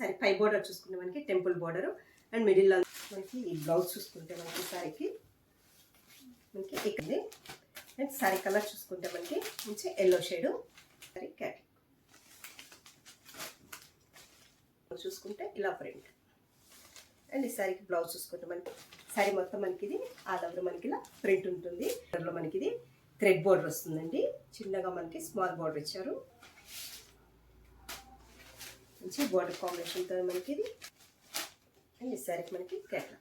Sorry పై border చూసుకుంటే మనకి temple border and మిడిల్లో మనకి ఈ బ్లౌజ్ చూసుకుంటే మనకి సారీకి మనకి ఇక్కడ అండ్ సారీ కలర్ చూసుకుంటే మనకి మంచి ఎల్లో షేడు సారీ క్యాట్ చూసుకుంటే ఇలా ప్రింట్ అండ్ ఈ సారీకి బ్లౌజ్ చూసుకుంటే మనకి సారీ మొత్తం మనకి ఇది ఆల్ ఓవర్ మనకి ఇలా ప్రింట్ ఉంటుంది. మనకి ఇది థ్రెడ్ బోర్డర్ వస్తుందండి. చిన్నగా మనకి స్మాల్ బోర్డర్ ఇచ్చారు. మంచి బోర్డర్ కాంబినేషన్తో మనకి ఇది. అండ్ ఈ శారీకి మనకి కేరళ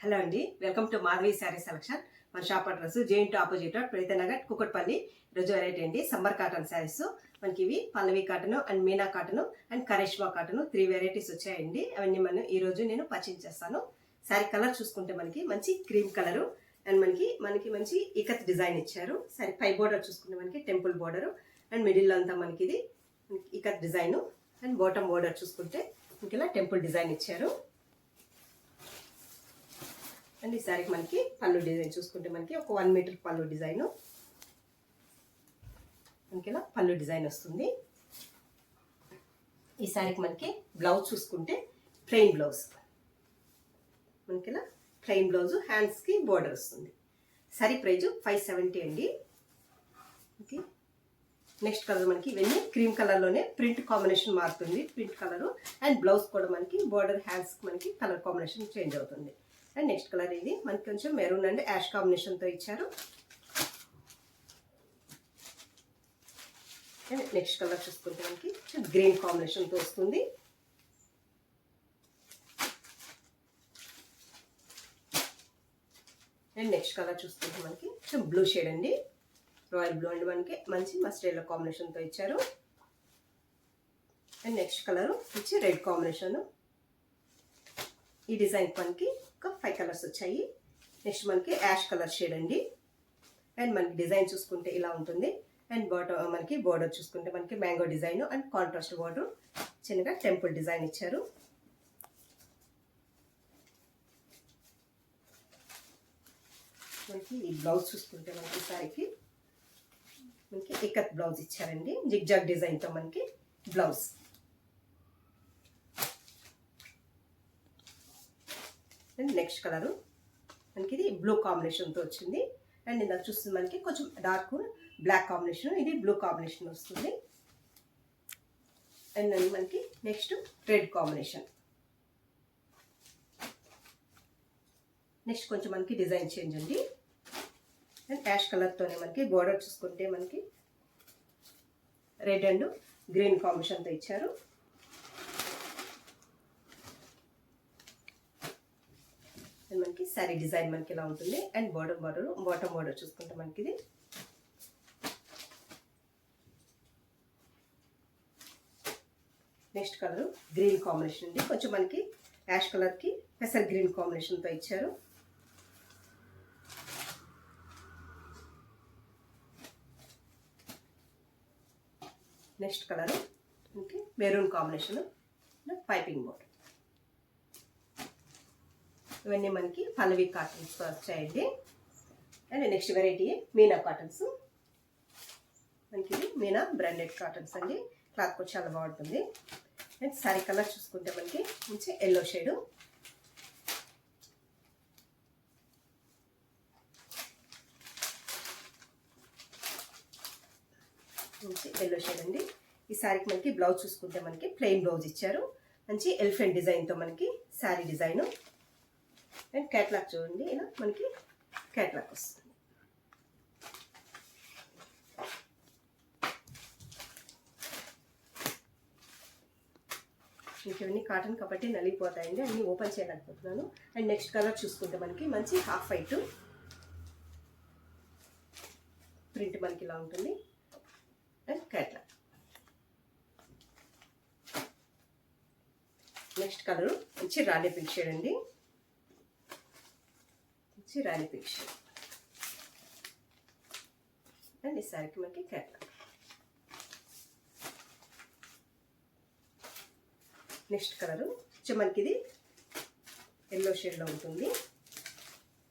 హలో అండి welcome to Madhavi sari selection మన shop address giant opposite road Preethanagar Kukatpally రోజు వెరైటీ అండి. సమ్మర్ కాటన్ శారీస్ మనకి ఇవి Pallavi cotton and Meena cotton and Karishma cotton three varieties వచ్చాయండి. అవన్నీ మనం ఈరోజు నేను పర్చేజ్ చేస్తాను. శారీ కలర్ చూసుకుంటే మనకి మంచి క్రీమ్ కలరు అండ్ మనకి మనకి మంచి ఇకత్ డిజైన్ ఇచ్చారు. సరే పై బోర్డర్ చూసుకుంటే మనకి టెంపుల్ బోర్డర్ అండ్ మిడిల్ అంతా మనకి ఇది ikat design and bottom border చూసుకుంటే ఇంకెలా ఇలా టెంపుల్ డిజైన్ ఇచ్చారు. అండ్ ఈ సారీకి మనకి పళ్ళు డిజైన్ చూసుకుంటే మనకి ఒక వన్ మీటర్ పళ్ళు డిజైన్. మనకి ఇలా పళ్ళు డిజైన్ వస్తుంది. ఈ సారీకి మనకి బ్లౌజ్ చూసుకుంటే ప్లెయిన్ బ్లౌజ్. మనకి ఇలా ప్లెయిన్ బ్లౌజ్ హ్యాండ్స్కి బోర్డర్ వస్తుంది. సారీ ప్రైజ్ ఫైవ్ సెవెంటీ అండి. ఓకే. నెక్స్ట్ కలర్ మనకి ఇవన్నీ క్రీమ్ కలర్లోనే ప్రింట్ కాంబినేషన్ మారుతుంది. ప్రింట్ కలర్ అండ్ బ్లౌజ్ కూడా మనకి బోర్డర్ హ్యాండ్స్ మనకి కలర్ కాంబినేషన్ చేంజ్ అవుతుంది. అండ్ నెక్స్ట్ కలర్ ఇది మనకి కొంచెం మెరూన్ అండ్ యాష్ కాంబినేషన్తో ఇచ్చారు. అండ్ నెక్స్ట్ కలర్ చూసుకుంటే మనకి గ్రీన్ కాంబినేషన్తో వస్తుంది. అండ్ నెక్స్ట్ కలర్ చూసుకుంటే మనకి కొంచెం బ్లూ షేడ్ అండి. రాయల్ బ్లూ అండ్ మనకి మంచి మస్టర్డ్ కాంబినేషన్తో ఇచ్చారు. అండ్ నెక్స్ట్ కలర్ వచ్చి రెడ్ కాంబినేషన్ ఈ డిజైన్ మనకి ఒక ఫైవ్ కలర్స్ వచ్చాయి. నెక్స్ట్ మనకి యాష్ కలర్ షేడ్ అండి. అండ్ మనకి డిజైన్ చూసుకుంటే ఇలా ఉంటుంది. అండ్ బాటమ్ uh, మనకి బోర్డర్ చూసుకుంటే మనకి mango design and contrast border చిన్నగా టెంపుల్ డిజైన్ ఇచ్చారు. మనకి ఈ బ్లౌజ్ చూసుకుంటే మనకి సారీకి మనకి ఇకత్ బ్లౌజ్ ఇచ్చారండి. జిగ్జాగ్ డిజైన్తో మనకి బ్లౌజ్. అండ్ నెక్స్ట్ కలరు మనకి ఇది బ్లూ కాంబినేషన్తో వచ్చింది. అండ్ ఇందాక చూస్తుంది మనకి కొంచెం డార్క్ బ్లాక్ కాంబినేషన్ ఇది బ్లూ కాంబినేషన్ వస్తుంది. అండ్ మనకి నెక్స్ట్ రెడ్ కాంబినేషన్. నెక్స్ట్ కొంచెం మనకి డిజైన్ చేంజ్ అండి. అండ్ యాష్ కలర్తోనే మనకి బోర్డర్ చూసుకుంటే మనకి రెడ్ అండ్ గ్రీన్ కాంబినేషన్తో ఇచ్చారు. అండ్ మనకి శారీ డిజైన్ మనకి ఇలా ఉంటుంది. And border border bottom border చూసుకుంటే మనకి ఇది. నెక్స్ట్ కలర్ గ్రీన్ కాంబినేషన్ అండి. కొంచెం మనకి యాష్ కలర్కి పెసర్ గ్రీన్ కాంబినేషన్తో ఇచ్చారు. Next colour. Okay maroon combination. Piping board. ఇవన్నీ మనకి పల్లవి కాటన్స్ వచ్చాయండి. And next variety Meena cottons. మనకి ఇది మీనా బ్రాండెడ్ కాటన్స్ అండి. క్లాత్ కూడా చాలా బాగుంటుంది. అండ్ సారీ కలర్ చూసుకుంటే మనకి మంచి ఎల్లో షేడు మంచి ఎల్లో షేడ్ అండి. ఈ శారీకి మనకి బ్లౌజ్ చూసుకుంటే మనకి ప్లెయిన్ బ్లౌజ్ ఇచ్చారు. మంచి ఎలిఫెంట్ డిజైన్తో మనకి శారీ డిజైను అండ్ క్యాట్లాగ్ చూడండి ఇలా మనకి క్యాట్లాగ్ వస్తుంది. ఇంకేవన్నీ కాటన్ కాబట్టి నలిగిపోతాయండి అన్నీ ఓపెన్ చేయాలనుకుంటున్నాను. అండ్ నెక్స్ట్ కలర్ చూసుకుంటే మనకి మంచి హాఫ్ వైట్ ప్రింట్ మనకి ఇలా ఉంటుంది. అండ్ నెక్స్ట్ కలర్ మంచి రాణి పింక్ షేడ్ అండి. మంచి రాణి పింక్ షేడ్ అండ్ ఈ సారీకి మనకి క్యాట్లాగ్ నెక్స్ట్ కలరు మనకి ఇది ఎల్లో షేడ్లో ఉంటుంది.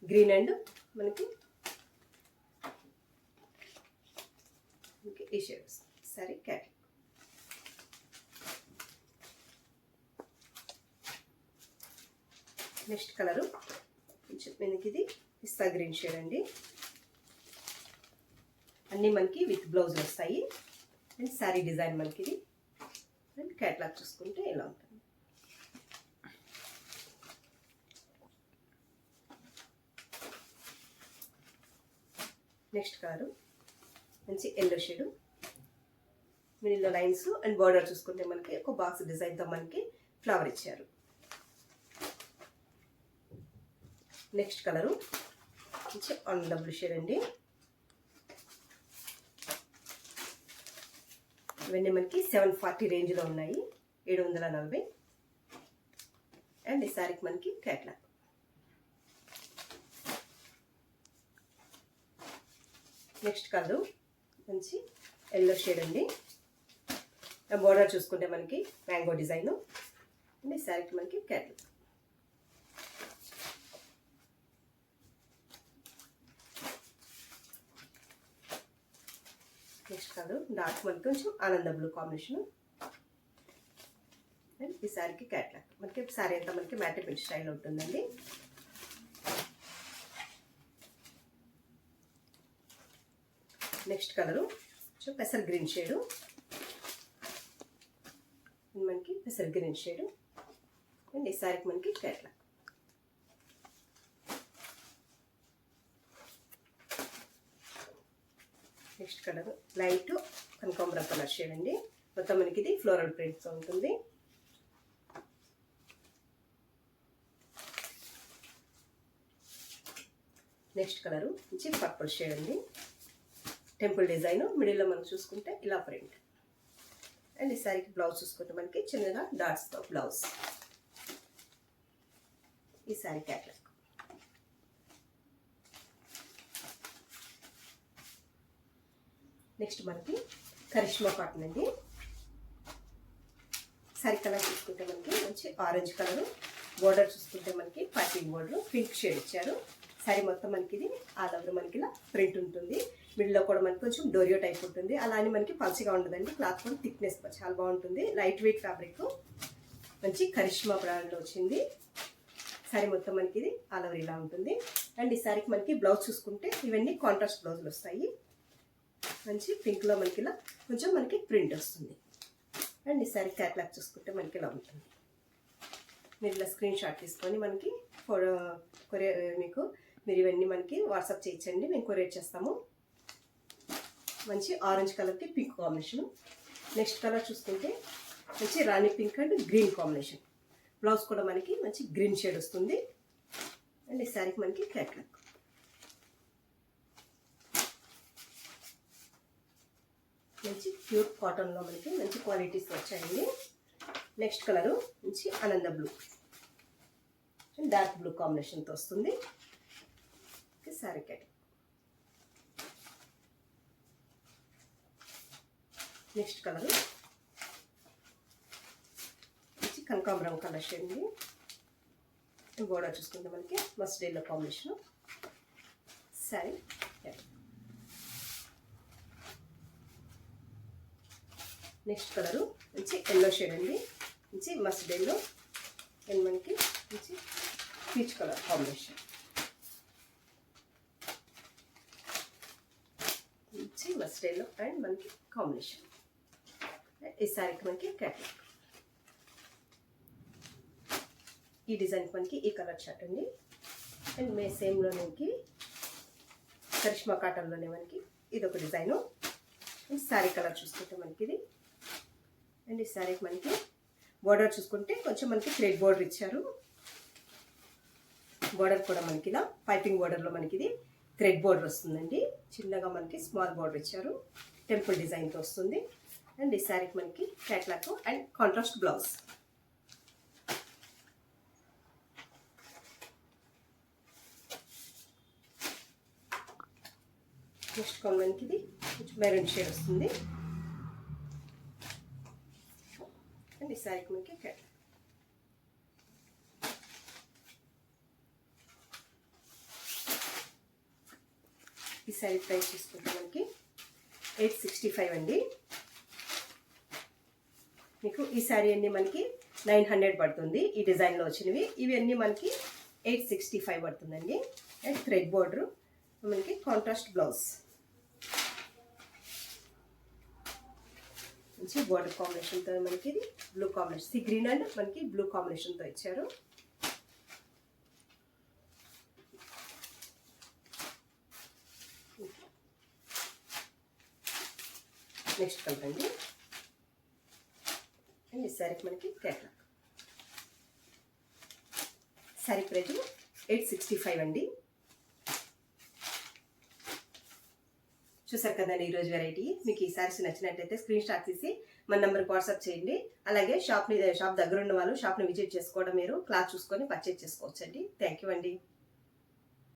గ్రీన్ అండ్ మనకి ఈ షేడ్ సరే క్యాట్ నెక్స్ట్ కలరు కొంచెం మనకి ఇది పిస్తా గ్రీన్ షేడ్ అండి అన్నీ మనకి విత్ బ్లౌజ్ వస్తాయి అండ్ శారీ డిజైన్ మనకి ఇది అండ్ క్యాట్లాగ్ చూసుకుంటే ఇలా ఉంటుంది నెక్స్ట్ కలరు మంచి ఎల్లో షేడు మిడిల్లో లైన్స్ అండ్ బార్డర్ చూసుకుంటే మనకి ఒక బాక్స్ డిజైన్తో మనకి ఫ్లవర్ ఇచ్చారు. నెక్స్ట్ కలరు మంచి ఆన్ డబుల్ షేడ్ అండి. ఇవన్నీ మనకి సెవెన్ ఫార్టీ రేంజ్లో ఉన్నాయి ఏడు వందల నలభై. అండ్ ఈ శారీకి మనకి క్యాట్లాగ్ నెక్స్ట్ కలరు మంచి ఎల్లో షేడ్ అండి. బోర్డర్ చూసుకుంటే మనకి మ్యాంగో డిజైన్ అండ్ ఈ శారీకి మనకి క్యాట్లాగ్ నెక్స్ట్ కలర్ డార్క్ మనకి కొంచెం ఆనంద బ్లూ కాంబినేషన్ అండ్ ఈ శారీకి క్యాట్లాక్ మనకి శారీ అంతా మనకి మ్యాటిపిల్ స్టైల్ ఉంటుందండి. Next colour. కొంచెం పెసర్ గ్రీన్ షేడు. మనకి పెసర్ గ్రీన్ షేడు. అండ్ ఈ శారీకి మనకి క్యాట్లాగ్ నెక్స్ట్ కలర్. లైట్ కనకాంబరం కలర్ షేడ్ అండి. మొత్తం మనకి ఇది ఫ్లోరల్ ప్రింట్స్ ఉంటుంది. Next colour. మంచి పర్పుల్ షేడ్ అండి. టెంపుల్ డిజైన్ మిడిల్లో మనం చూసుకుంటే ఇలా ప్రింట్. అండ్ ఈ శారీకి బ్లౌజ్ చూసుకుంటే మనకి చిన్నగా డాట్స్తో బ్లౌజ్. ఈ శారీ క్యాట్లాగ్. నెక్స్ట్ మనకి కరిష్మా కాటన్ అండి. సారీ కలర్ చూసుకుంటే మనకి మంచి ఆరెంజ్ కలర్. బోర్డర్ చూసుకుంటే మనకి పైపింగ్ బోర్డర్. పింక్ షేడ్ ఇచ్చారు. సారీ మొత్తం మనకి ఇది ఆల్ ఓవర్ మనకి ఇలా ప్రింట్ ఉంటుంది. మిడిల్లో కూడా మనకి కొంచెం డోరియో టైప్ ఉంటుంది. అలానే మనకి పల్చగా ఉండదండి. క్లాత్ కూడా థిక్నెస్ చాలా బాగుంటుంది. Light weight fabric. మంచి కరిష్మా బ్రాండ్లో వచ్చింది. సారీ మొత్తం మనకి ఇది ఆల్ ఓవర్ ఇలా ఉంటుంది. అండ్ ఈ సారీకి మనకి బ్లౌజ్ చూసుకుంటే ఇవన్నీ కాంట్రాస్ట్ బ్లౌజులు వస్తాయి. మంచి పింక్లో మనకి ఇలా కొంచెం మనకి ప్రింట్ వస్తుంది. అండ్ ఈ సారీ క్యాట్లాగ్ చూసుకుంటే మనకి ఇలా ఉంటుంది. మీరు ఇలా స్క్రీన్ షాట్ తీసుకొని మనకి ఫోటో కొరియర్ మీకు మీరు ఇవన్నీ మనకి వాట్సాప్ చేయించండి. మేము కొరియర్ చేస్తాము. మంచి ఆరెంజ్ కలర్కి పింక్ కాంబినేషన్. నెక్స్ట్ కలర్ చూసుకుంటే మంచి rani pink and green combination. Blouse కూడా మనకి మంచి గ్రీన్ షేడ్ వస్తుంది. అండ్ ఈ శారీకి మనకి క్యాట్లాగ్ మంచి ప్యూర్ కాటన్లో మనకి మంచి క్వాలిటీస్ వచ్చాయండి. నెక్స్ట్ కలరు మంచి ఆనంద బ్లూ. డార్క్ బ్లూ కాంబినేషన్తో వస్తుంది. శారీ క్యాట్. Next colour. మంచి కనకాంబరం కలర్ షేడ్ గోడ చూసుకుంటే మనకి must yellow combination sorry next colour మంచి ఎల్లో షేడ్ అండి మంచి మస్ట్ ఎల్లో అండ్ మనకి మంచి పీచ్ కలర్ కాంబినేషన్. మంచి మస్ట్ ఎల్లో అండ్ మనకి కాంబినేషన్. ఈ శారీకి మనకి క్యాట్లాగ్ ఈ డిజైన్కి మనకి ఈ కలర్ షర్ట్ అండి అండ్ మే సేమ్లో మనకి కరిష్మా కాటన్లోనే మనకి ఇది ఒక డిజైను శారీ కలర్ చూసుకుంటే మనకి ఇది. అండ్ ఈ శారీకి మనకి బోర్డర్ చూసుకుంటే కొంచెం మనకి థ్రెడ్ బోర్డర్ ఇచ్చారు. బోర్డర్ కూడా మనకి ఇలా పైపింగ్ బోర్డర్లో మనకి ఇది థ్రెడ్ బోర్డర్ వస్తుందండి. చిన్నగా మనకి స్మాల్ బోర్డర్ ఇచ్చారు. టెంపుల్ డిజైన్తో వస్తుంది. అండ్ ఈ శారీకి మనకి catalogue and contrast blouse next మనకి ఇది కొంచెం మెరూన్ షేడ్ వస్తుంది. అండ్ ఈ శారీకి మనకి క్యాట్లాక్ ఈ శారీ ప్రైస్ చూసుకుంటే మనకి ఎయిట్ సిక్స్టీ ఫైవ్ అండి. మీకు ఈ శారీ అన్ని మనకి నైన్ హండ్రెడ్ పడుతుంది. ఈ డిజైన్లో వచ్చినవి. ఇవన్నీ మనకి ఎయిట్ సిక్స్టీ ఫైవ్ పడుతుందండి. And thread border. మనకి కాంట్రాస్ట్ బ్లౌజ్. మంచి బోర్డర్ కాంబినేషన్తో మనకి ఇది blue combination. Sea green and మనకి బ్లూ కాంబినేషన్తో ఇచ్చారు. నెక్స్ట్ కలర్ అండి. ఈ శారీకి మనకి catalogue. Sari price eight sixty five అండి. చూసారు కదండి ఈరోజు వెరైటీ మీకు ఈ శారీస్ నచ్చినట్లయితే స్క్రీన్ షాట్ తీసి మన నెంబర్కి వాట్సాప్ చేయండి. అలాగే షాప్ని షాప్ దగ్గర ఉన్న వాళ్ళు షాప్ని విజిట్ చేసుకోవడం మీరు క్లాత్ చూసుకొని పర్చేజ్ చేసుకోవచ్చండి. థ్యాంక్ యూ అండి.